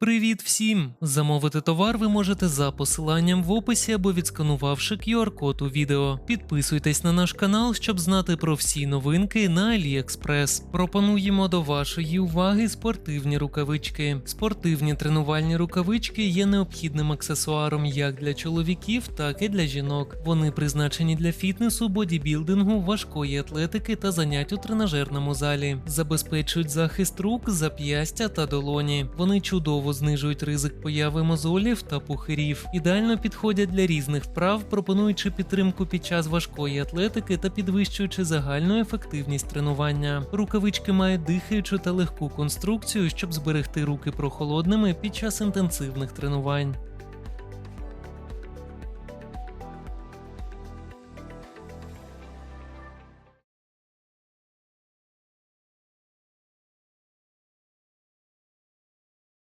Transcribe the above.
Привіт всім! Замовити товар ви можете за посиланням в описі або відсканувавши QR-код у відео. Підписуйтесь на наш канал, щоб знати про всі новинки на AliExpress. Пропонуємо до вашої уваги спортивні рукавички. Спортивні тренувальні рукавички є необхідним аксесуаром як для чоловіків, так і для жінок. Вони призначені для фітнесу, бодібілдингу, важкої атлетики та занять у тренажерному залі. Забезпечують захист рук, зап'ястя та долоні. Вони чудово знижують ризик появи мозолів та пухирів. Ідеально підходять для різних вправ, пропонуючи підтримку під час важкої атлетики та підвищуючи загальну ефективність тренування. Рукавички мають дихаючу та легку конструкцію, щоб зберегти руки прохолодними під час інтенсивних тренувань.